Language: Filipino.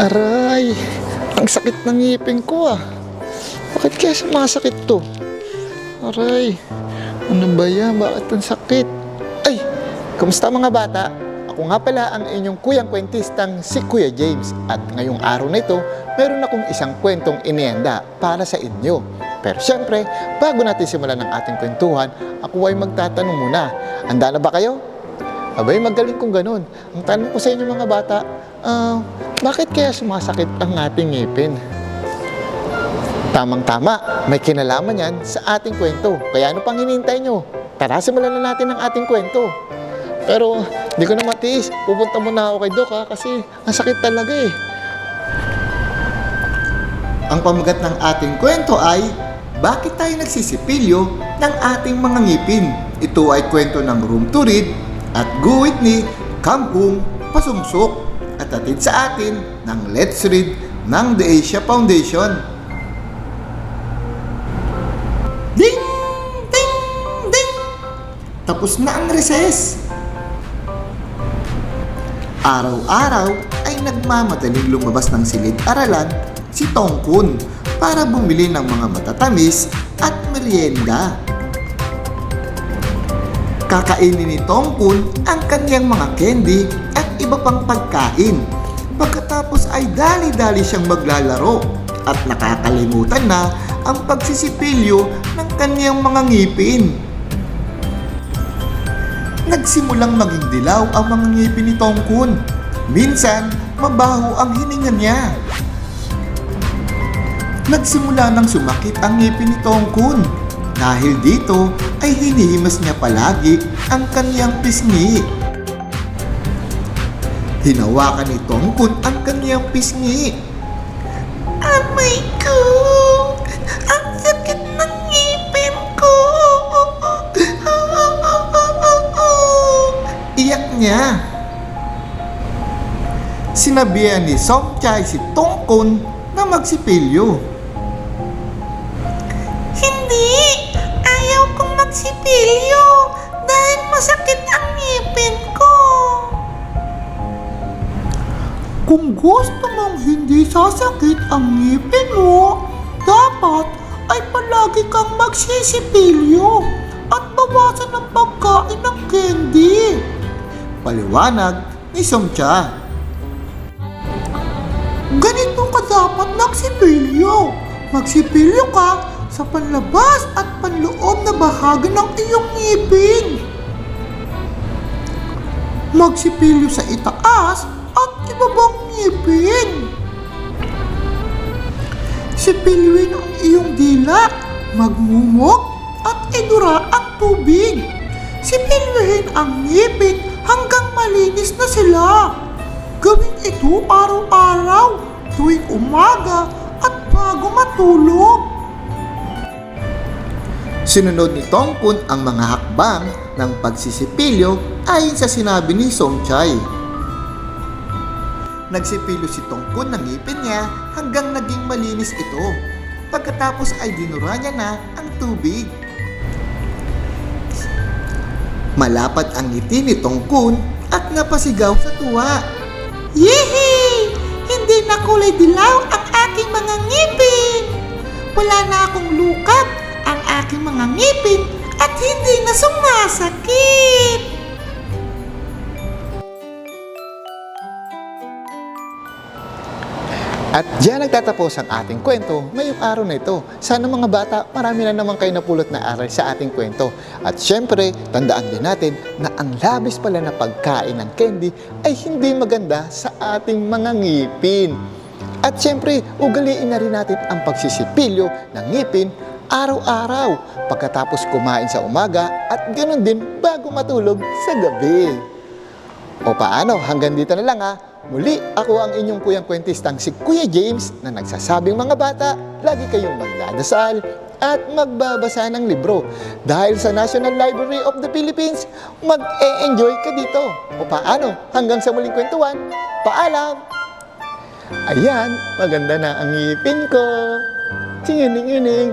Aray, ang sakit ng ngipin ko ah. Bakit kaya sumasakit to? Aray, ano ba yan? Bakit ang sakit? Ay, kamusta mga bata? Ako nga pala ang inyong kuyang kwentistang si Kuya James. At ngayong araw na ito, meron akong isang kwentong inienda para sa inyo. Pero syempre, bago natin simulan ang ating kwentuhan, ako ay magtatanong muna. Handa na ba kayo? Abay, magaling kung ganun. Ang tanong ko sa inyo mga bata, ah, bakit kaya sumasakit ang ating ngipin? Tamang-tama, may kinalaman yan sa ating kwento. Kaya ano pang hinihintay nyo? Tara, simulan na natin ang ating kwento. Pero, di ko na matiis. Pupunta muna ako kay Doc ha, kasi ang sakit talaga eh. Ang pamagat ng ating kwento ay Bakit tayo nagsisipilyo ng ating mga ngipin? Ito ay kwento ng Room to Read at guwit ni Kampung Pasumsok at atid sa atin ng Let's Read ng The Asia Foundation. Ding! Ding! Ding! Tapos na ang recess. Araw-araw ay nagmamadaling lumabas ng silid-aralan si Tongkun para bumili ng mga matatamis at merienda. Kakainin ni Tongkun ang kanyang mga candy at iba pang pagkain. Pagkatapos ay dali-dali siyang maglalaro at nakakalimutan na ang pagsisipilyo ng kanyang mga ngipin. Nagsimulang maging dilaw ang mga ngipin ni Tongkun. Minsan, mabaho ang hininga niya. Nagsimula nang sumakit ang ngipin ni Tongkun. Dahil dito ay hinihimas niya palagi ang kanyang pisngi. Hinawakan ni Tongkun ang kanyang pisngi. Amay ko! Ang sakit ng ngipin ko! Iyak niya. Sinabihan ni Song Chai si Tongkun na magsipilyo. Magsipilyo dahil masakit ang ngipin ko. Kung gusto mong hindi sasakit ang ngipin mo, dapat ay palagi kang magsisipilyo at bawasan ang pagkain ng candy. Paliwanag ni Songcha. Ganito ka dapat magsipilyo. Magsipilyo ka sa panlabas at panloob na bahagi ng iyong ngipin. Magsipilyo sa itaas at ibabang ngipin. Sipilyoin ang iyong dila, magmumog at idura ang tubig. Sipilyohin ang ngipin hanggang malinis na sila. Gawin ito araw-araw, tuwing umaga Sinunod ni Tongkun ang mga hakbang ng pagsisipilyo ayon sa sinabi ni Songchai. Nagsipilyo si Tongkun ng ngipin niya hanggang naging malinis ito. Pagkatapos ay dinura niya na ang tubig. Malapat ang ngiti ni Tongkun at napasigaw sa tuwa. Yehey! Hindi na kulay dilaw ang aking mga ngipin! Wala na akong aking mga ngipin at hindi na sumasakit! At diyan nagtatapos ang ating kwento ngayong araw na ito. Sana mga bata, marami na naman kayo napulot na aral sa ating kwento. At syempre, tandaan din natin na ang labis pala na pagkain ng candy ay hindi maganda sa ating mga ngipin. At syempre, ugaliin na rin natin ang pagsisipilyo ng ngipin araw-araw pagkatapos kumain sa umaga at ganoon din bago matulog sa gabi. O paano, hanggang dito na lang ha. Muli, ako ang inyong kuyang kwentistang si Kuya James na nagsasabing mga bata, lagi kayong magdadasal at magbabasa ng libro. Dahil sa National Library of the Philippines, mag-e-enjoy ka dito. O paano, hanggang sa muling kwentuhan, paalam! Ayan, maganda na ang ngipin ko. ที่อื่น